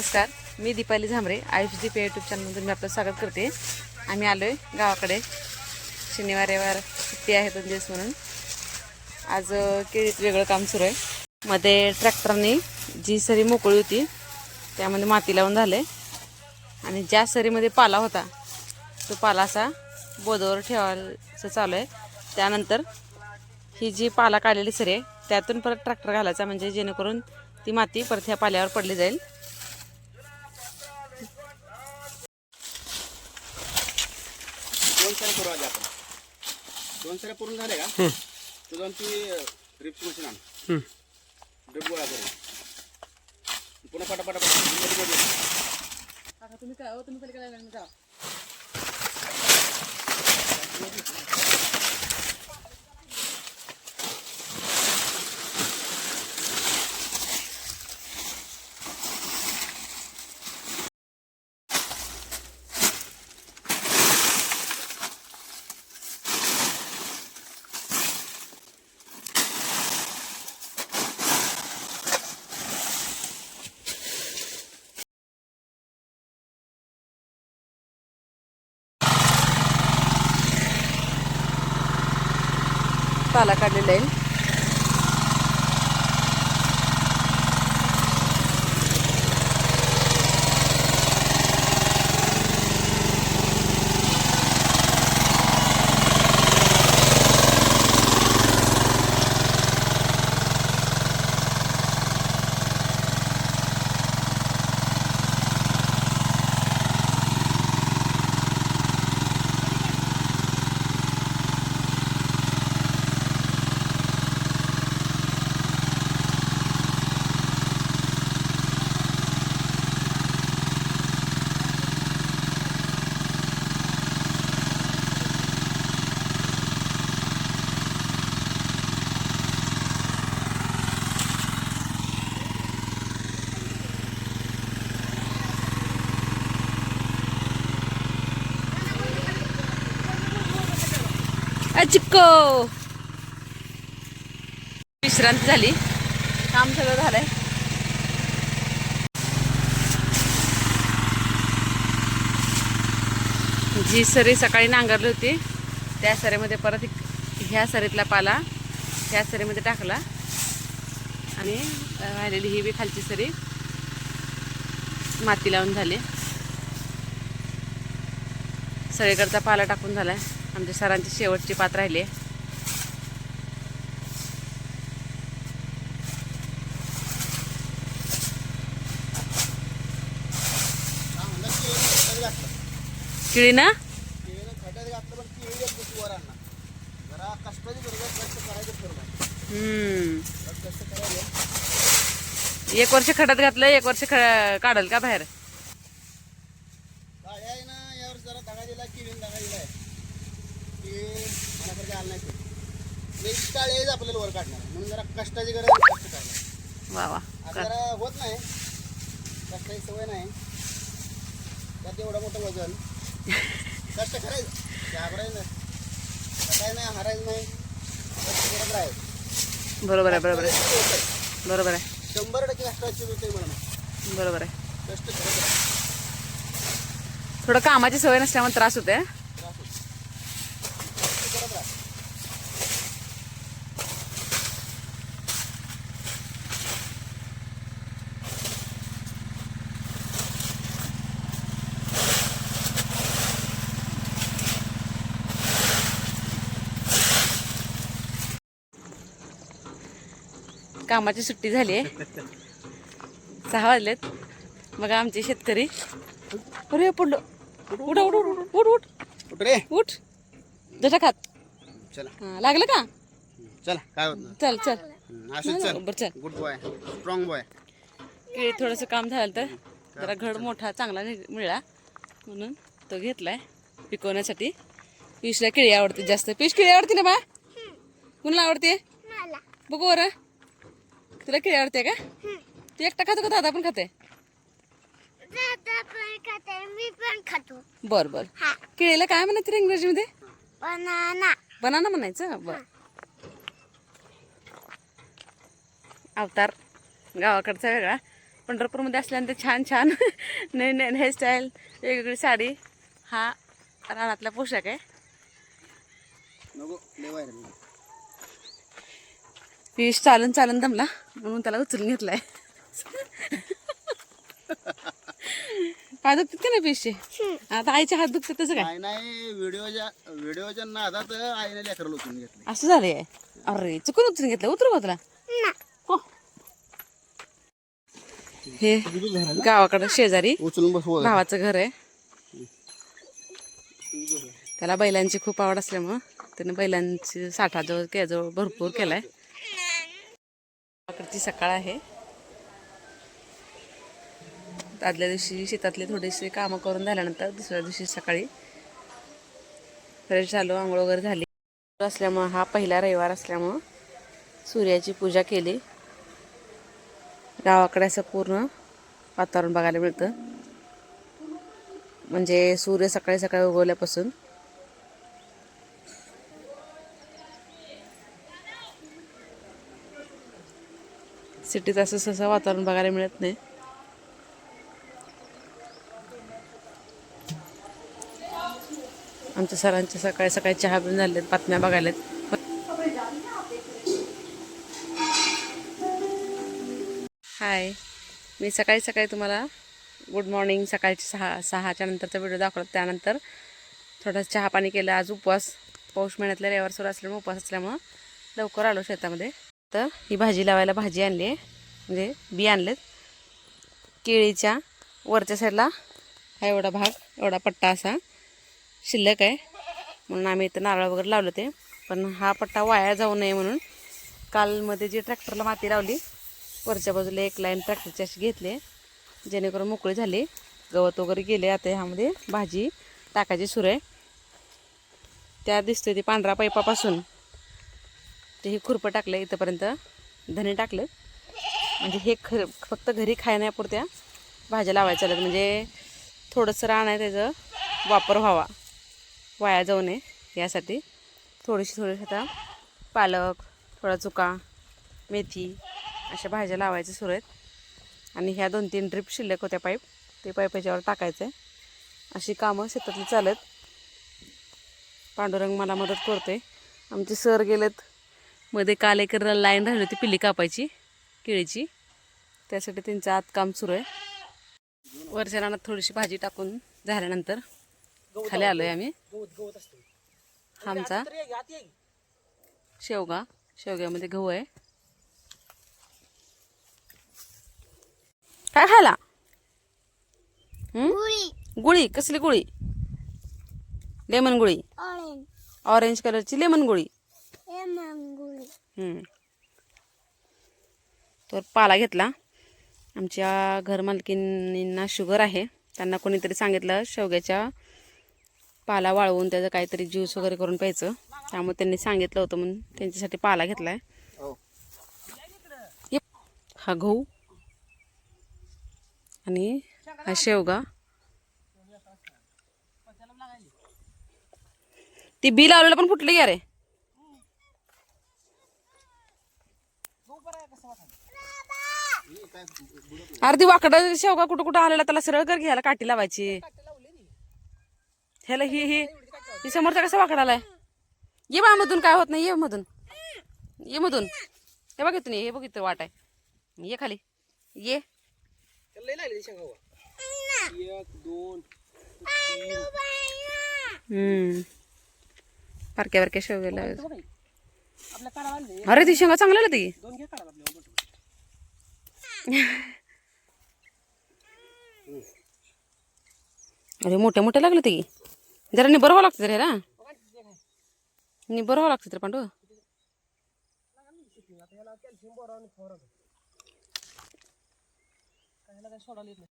नमस्कार मी दीपाली झांबरे आयुष दीप या यूट्यूब चॅनलमधून मी आपलं स्वागत करते. आम्ही आलो आहे गावाकडे. शनिवार रविवार सुट्टी आहे दोन दिवस म्हणून. आज केळीत वेगळं काम सुरू आहे. मध्ये ट्रॅक्टरने जी सरी मोकळी होती त्यामध्ये माती लावून झाले आणि ज्या सरीमध्ये पाला होता तो पाला असा बोदवर ठेवायचं चालू आहे. त्यानंतर ही जी पाला काढलेली सरी आहे त्यातून परत ट्रॅक्टर घालायचा म्हणजे जेणेकरून ती माती परत ह्या पाल्यावर पडली जाईल. दोन सऱ्या करू आधी आपण दोन सऱ्या पूर्ण झाले का तू जाऊन ती ड्रिप्स मशीन आण. ड्रिप गोळा करू पुन्हा पटापटा तुम्ही काय हो तुम्ही पलीकडे जा पाला काढलेला आहे चिक्को विश्रांती झाली. काम सगळं झालंय. जी सरी सकाळी नांगरली होती त्या सरीमध्ये परत एक- ह्या सरीतला पाला ह्या सरीमध्ये टाकला. आणि राहिलेली ही बी खालची सरी माती लावून झाली. सगळीकडचा पाला टाकून झाला आहे आमच्या सरांची शेवटची पात राहिली आहे किळी ना? एक वर्ष खटात घातलं एक वर्ष काढल का बाहेर? जरा दगा दिला किरीन दगा दिलाय की मनासारखे आलं नाही एक काळ यायचं आपल्याला वर काढणार. म्हणून जरा कष्टाची गरज आहे, कष्ट काढणार वा वा. आता जरा होत नाही. कष्टाची सवय नाही. त्यात एवढं मोठं वजन. कष्ट करायचं घाबरायचं नाही. काय नाही हारायचं नाही. कष्ट करत राहायचं. बरोबर आहे बरोबर आहे. बरोबर आहे. शंभर टक्के कष्टाची होते मला नाही. बरोबर आहे. कष्ट करत राहा थोडं कामाची सवय नसल्यामुळे त्रास होते कामाची सुट्टी झाली आहे सहा वाजलेत. मग आमचे शेतकरी. अरे पडलो उठ उठ उठ उठ उठ. उठ रे. उठ. जटा खात चला. हा, लागलं का? चला काय होत नाही. चल चल. असंच चल. बरं चल. गुड बॉय स्ट्रॉंग बॉय केळी थोडंसं काम झालं तर जरा घड मोठा चांगला नि- मिळाला म्हणून तो घेतलाय पिकवण्यासाठी. पिशला केळी आवडते जास्त. पिश केळी आवडते ना बा? कुणाला आवडते? बघू बरं. तुला केळी आवडते का? तू एकटा खातो का दादा पण खाते दादा पण खाते मी खातो बर बर. हा. केळीला काय म्हणायचं रे इंग्रजीमध्ये? बनाना. बनाना म्हणायचं? बर. अवतार. गावाकडचा वेगळा. पंढरपूरमध्ये असल्यानंतर छान छान. नवीन नवीन हेअरस्टाईल वेगवेगळी साडी. हा रानातला पोशाख आहे. पियुष चालून चालून दमला. म्हणून त्याला उचलून घेतलाय. पाय दुखतात का नाही पियुषचे आता आईचे हात दुखतात तसं काय? काय नाही व्हिडिओच्या व्हिडिओच्या नादात आईने लेकर उचलून घेतले. असं झालंय? अरे चुकून उचलून घेतलं उतरू का तुला. हो. हे गावाकडं शेजारी उचलून बसव भावाचं घर आहे. त्याला बैलांची खूप आवड असल्यामुळं त्याने बैलांची साठाजवळ केजवळ भरपूर केलाय. गावाकडची सकाळ आहे. आदल्या दिवशी शेतातले थोडेसे कामं करून झाल्यानंतर दुसऱ्या दिवशी सकाळी फ्रेश झालो आंघोळ वगैरे झाली. असल्यामुळं हा पहिला रविवार असल्यामुळं सूर्याची पूजा केली. गावाकडे असं पूर्ण वातावरण बघायला मिळतं. म्हणजे सूर्य सकाळी सकाळी उगवल्यापासून सिटीत असं सहसा वातावरण बघायला मिळत नाही. आमच्या सरांचे सकाळी सकाळी चहा पिऊन झालेत बातम्या बघायला हाय. मी सकाळी सकाळी तुम्हाला गुड मॉर्निंग सकाळची सहा सहाच्या नंतरचा व्हिडिओ दाखवला त्यानंतर थोडा चहा पाणी केलं आज उपवास. पौष महिन्यातल्या रविवार सुरू असल्यामुळे उपवास असल्यामुळं लवकर आलो शेतामध्ये. तर ही भाजी लावायला भाजी आणली आहे. म्हणजे बी आणलेत. केळीच्या वरच्या साईडला हा एवढा भाग एवढा पट्टा असा. शिल्लक आहे. म्हणून आम्ही इथं नारळ वगैरे लावलं ते. पण हा पट्टा वाया जाऊ नये म्हणून कालमध्ये जी ट्रॅक्टरला माती लावली वरच्या बाजूला एक लाईन ट्रॅक्टरची अशी घेतली. जेणेकरून मोकळी झाली. गवत वगैरे गेले. आता ह्यामध्ये भाजी टाकायची सुरू आहे. त्या दिसते ती पांढरा पाईपापासून ते हे खुरपं टाकलं इथंपर्यंत. धने टाकलं. म्हणजे हे ख फक्त घरी खाण्यापुरत्या भाज्या लावायच्या आहेत. म्हणजे थोडंसं रान आहे त्याचं. वापर व्हावा. वाया जाऊ नये यासाठी. थोडीशी थोडीशी आता पालक थोडा चुका मेथी अशा भाज्या लावायच्या सुरू आहेत. आणि ह्या दोन तीन ड्रिप शिल्लक होत्या पाईप. ते पाईप याच्यावर टाकायचं. आहे अशी कामं शेतातली चालत. पांडुरंग मला मदत करतोय. आमचे सर गेलेत. मध्ये काल एक लाईन राहिली होती पिल्ली कापायची केळीची. त्यासाठी त्यांचं आत काम सुरू आहे. वरच्या रानात थोडीशी भाजी टाकून झाल्यानंतर खाली आलोय आम्ही. हा आमचा? शेवगा. शेवग्यामध्ये गहू आहे. काय खायला? हं? गुळी. गुळी? कसली गुळी? लेमन गुळी. ऑरेंज ऑरेंज कलरची लेमन गुळी. हं. तर पाला घेतला. आमच्या घरमालकींना शुगर आहे. त्यांना कोणीतरी सांगितलं शेवग्याच्या पाला वाळवून त्याचं काहीतरी ज्यूस वगैरे करून प्यायचं. त्यामुळे त्यांनी सांगितलं होतं म्हणून त्यांच्यासाठी पाला घेतलाय. हो. हा गहू. आणि हा शेवगा. ती बी लावलेलं पण फुटली का रे अर्धी वाकडं शेवगा कुठं कुठं आलेला त्याला सरळ कर घ्यायला काठी लावायची. ह्याला ही ही. समोरचा कसा वाकडा आहे ये बा मधून काय होत नाही ये मधून. ये मधून. हे बघ नाही हे बघितलं वाट आहे. ये खाली. ये. हम्म. बारक्या बारक्या शेवग्याला अरे ती शेंगा चांगल्या ती. अरे मोठ्या मोठ्या लागलं ते. जरा निबर व्हावं लागतं रे ना निबर व्हावं लागतं रे पांडू